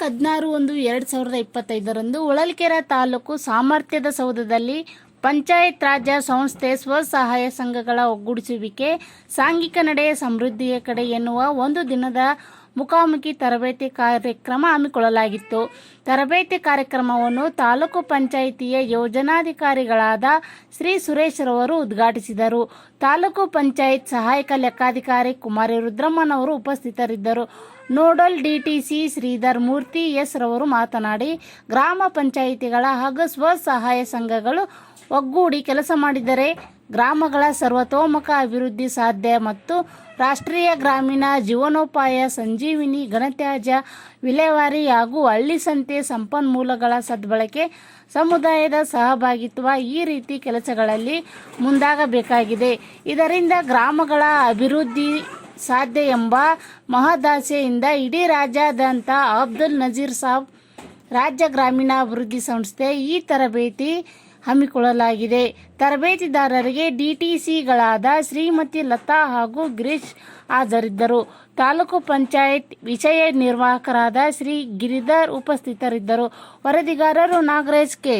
ದಿನಾಂಕ ಹದಿನಾರು ಒಂದು ಎರಡು ಸಾವಿರದ ಇಪ್ಪತ್ತೈದರಂದು ಹೊಳಲ್ಕೆರೆ ತಾಲೂಕು ಸಾಮರ್ಥ್ಯದ ಸೌಧದಲ್ಲಿ ಪಂಚಾಯತ್ ರಾಜ್ಯ ಸಂಸ್ಥೆ ಸ್ವಸಹಾಯ ಸಂಘಗಳ ಒಗ್ಗೂಡಿಸುವಿಕೆ, ಸಾಂಘಿಕ ನಡೆಯ ಸಮೃದ್ಧಿಯ ಕಡೆ ಎನ್ನುವ ಒಂದು ದಿನದ ಮುಖಾಮುಖಿ ತರಬೇತಿ ಕಾರ್ಯಕ್ರಮ ಹಮ್ಮಿಕೊಳ್ಳಲಾಗಿತ್ತು. ತರಬೇತಿ ಕಾರ್ಯಕ್ರಮವನ್ನು ತಾಲೂಕು ಪಂಚಾಯಿತಿಯ ಯೋಜನಾಧಿಕಾರಿಗಳಾದ ಶ್ರೀ ಸುರೇಶ್ರವರು ಉದ್ಘಾಟಿಸಿದರು. ತಾಲೂಕು ಪಂಚಾಯತ್ ಸಹಾಯಕ ಲೆಕ್ಕಾಧಿಕಾರಿ ಕುಮಾರಿ ರುದ್ರಮ್ಮನವರು ಉಪಸ್ಥಿತರಿದ್ದರು. Nodal DTC Shridhar Murthy S ರವರು ಮಾತನಾಡಿ, ಗ್ರಾಮ ಪಂಚಾಯಿತಿಗಳ ಹಾಗೂ ಸ್ವಸಹಾಯ ಸಂಘಗಳು ಒಗ್ಗೂಡಿ ಕೆಲಸ ಮಾಡಿದರೆ ಗ್ರಾಮಗಳ ಸರ್ವತೋಮುಖ ಅಭಿವೃದ್ಧಿ ಸಾಧ್ಯ ಮತ್ತು ರಾಷ್ಟ್ರೀಯ ಗ್ರಾಮೀಣ ಜೀವನೋಪಾಯ ಸಂಜೀವಿನಿ ಘನತ್ಯಾಜ್ಯ ವಿಲೇವಾರಿ ಹಾಗೂ ಹಳ್ಳಿ ಸಂತೆ ಸಂಪನ್ಮೂಲಗಳ ಸದ್ಬಳಕೆ ಸಮುದಾಯದ ಸಹಭಾಗಿತ್ವ ಈ ರೀತಿ ಕೆಲಸಗಳಲ್ಲಿ ಮುಂದಾಗಬೇಕಾಗಿದೆ. ಇದರಿಂದ ಗ್ರಾಮಗಳ ಅಭಿವೃದ್ಧಿ ಸಾಧ್ಯ ಎಂಬ ಮಹದಾಸೆಯಿಂದ ಇಡೀ ರಾಜ್ಯಾದ್ಯಂತ ಅಬ್ದುಲ್ ನಜೀರ್ ಸಾಬ್, ರಾಜ್ಯ ಗ್ರಾಮೀಣಾಭಿವೃದ್ಧಿ ಸಂಸ್ಥೆ ಈ ತರಬೇತಿ ಹಮ್ಮಿಕೊಳ್ಳಲಾಗಿದೆ. ತರಬೇತಿದಾರರಿಗೆ ಡಿಟಿಸಿಗಳಾದ ಶ್ರೀಮತಿ ಲತಾ ಹಾಗೂ ಗಿರೀಶ್ ಹಾಜರಿದ್ದರು. ತಾಲೂಕು ಪಂಚಾಯತ್ ವಿಷಯ ನಿರ್ವಾಹಕರಾದ ಶ್ರೀ ಗಿರಿಧರ್ ಉಪಸ್ಥಿತರಿದ್ದರು. ವರದಿಗಾರರು ನಾಗರಾಜ್ ಕೆ.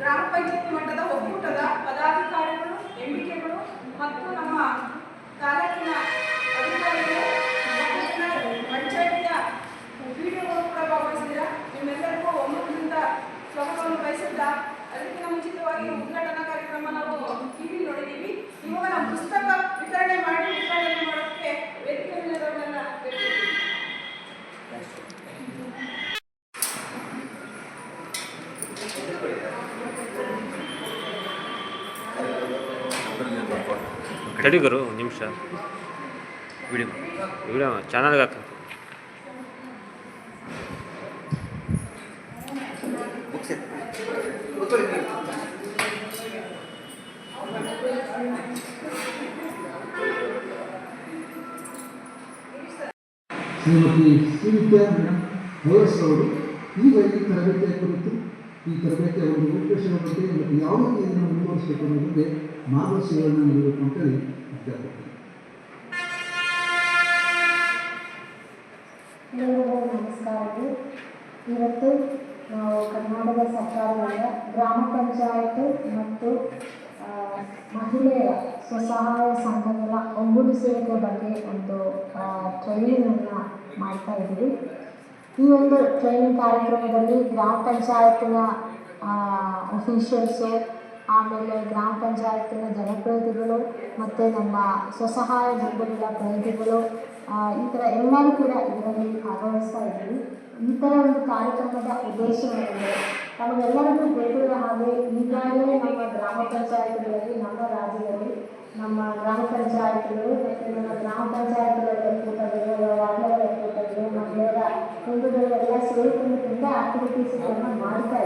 ಗ್ರಾಮ ಪಂಚಾಯತ್ ಮಟ್ಟದ ಒಕ್ಕೂಟದ ಪದಾಧಿಕಾರಿಗಳು ಎಂಬಿಕೆಗಳು ಮತ್ತು ನಮ್ಮ ಅದಕ್ಕಿಂತ ಮುಂಚಿತವಾಗಿ ಉದ್ಘಾಟನಾ ಕಾರ್ಯಕ್ರಮ ನಾವು ಟಿವಿ ನೋಡಿದ್ದೀವಿ ಇವಾಗ ನಾವು ಪುಸ್ತಕ ವಿತರಣೆ ಮಾಡಿ, ವಿತರಣೆ ಮಾಡೋಕ್ಕೆ ವೇದಿಕೆ ಮೇಲಿರೋರೆಲ್ಲ ಕೇಳ್ತಿದ್ದೀವಿ. ತಡಿ ಗುರು, ಒಂದು ನಿಮಿಷ ವಿಡಿಯೋ ವಿಡಿಯೋ, ಚಾನಲ್ಗೆ ಹಾಕ ಶ್ರೀಮತಿ ಶ್ರೀವಿದ್ಯಾ ಮೇಡಮ್ ಅವರು ಈಗ ಈ ತರಬೇತಿಯ ಕುರಿತು ಈ ತರಬೇತಿಯ ಒಂದು ಉದ್ದೇಶದ ಬಗ್ಗೆ ಮತ್ತು ಯಾವ ರೀತಿ ಇದನ್ನು ಮುಂದುವರಿಸಬೇಕು ಅನ್ನೋ ಬಗ್ಗೆ ಮಾರ್ಗದರ್ಶನಗಳನ್ನು ನೀಡಬೇಕು ಅಂತೇಳಿ ವಿದ್ಯಾರ್ಥಿ ನಮಸ್ಕಾರಗಳು ಇವತ್ತು ನಾವು ಕರ್ನಾಟಕ ಸರ್ಕಾರದಿಂದ ಗ್ರಾಮ ಪಂಚಾಯತ್ ಮತ್ತು ಮಹಿಳೆಯರ ಸ್ವಸಹಾಯ ಸಂಘಗಳ ಒಗ್ಗೂಡಿಸುವಿಕೆ ಬಗ್ಗೆ ಒಂದು ಟ್ರೈನಿಂಗನ್ನು ಮಾಡ್ತಾ ಇದ್ದೀವಿ. ಈ ಒಂದು ಟ್ರೈನಿಂಗ್ ಕಾರ್ಯಕ್ರಮದಲ್ಲಿ ಗ್ರಾಮ ಪಂಚಾಯತಿನ ಅಫಿಷಿಯಲ್ಸು ಆಮೇಲೆ ಗ್ರಾಮ ಪಂಚಾಯತಿನ ಜನಪ್ರತಿನಿಧಿಗಳು ಮತ್ತು ನಮ್ಮ ಸ್ವಸಹಾಯ ಗುಂಪುಗಳ ಪ್ರತಿನಿಧಿಗಳು ಈ ಥರ ಎಲ್ಲರೂ ಕೂಡ ಇದರಲ್ಲಿ ಭಾಗವಹಿಸ್ತಾ ಇದ್ದೀವಿ ಈ ಥರ ಒಂದು ಕಾರ್ಯಕ್ರಮದ ಉದ್ದೇಶವೇನೆಂದರೆ ನಮಗೆಲ್ಲರಿಗೂ ಗೊತ್ತಿರುವ ಹಾಗೆ ಈಗಾಗಲೇ ನಮ್ಮ ಗ್ರಾಮ ಪಂಚಾಯತ್ಗಳಲ್ಲಿ, ನಮ್ಮ ರಾಜ್ಯದಲ್ಲಿ, ನಮ್ಮ ಗ್ರಾಮ ಪಂಚಾಯತ್ಗಳು ಮತ್ತು ನಮ್ಮ ಗ್ರಾಮ ಪಂಚಾಯತ್ಗಳ ಒಕ್ಕೂಟಗಳು ವಾರ್ಡ್ಗಳ ಒಕ್ಕೂಟಗಳು ಮಹಿಳೆಯರ ಕುಂದುಗಳು ಎಲ್ಲ ಸೇರಿಕೊಂಡು ತುಂಬ ಆಕ್ಟಿವಿಟೀಸ್ಗಳನ್ನು ಮಾಡ್ತಾ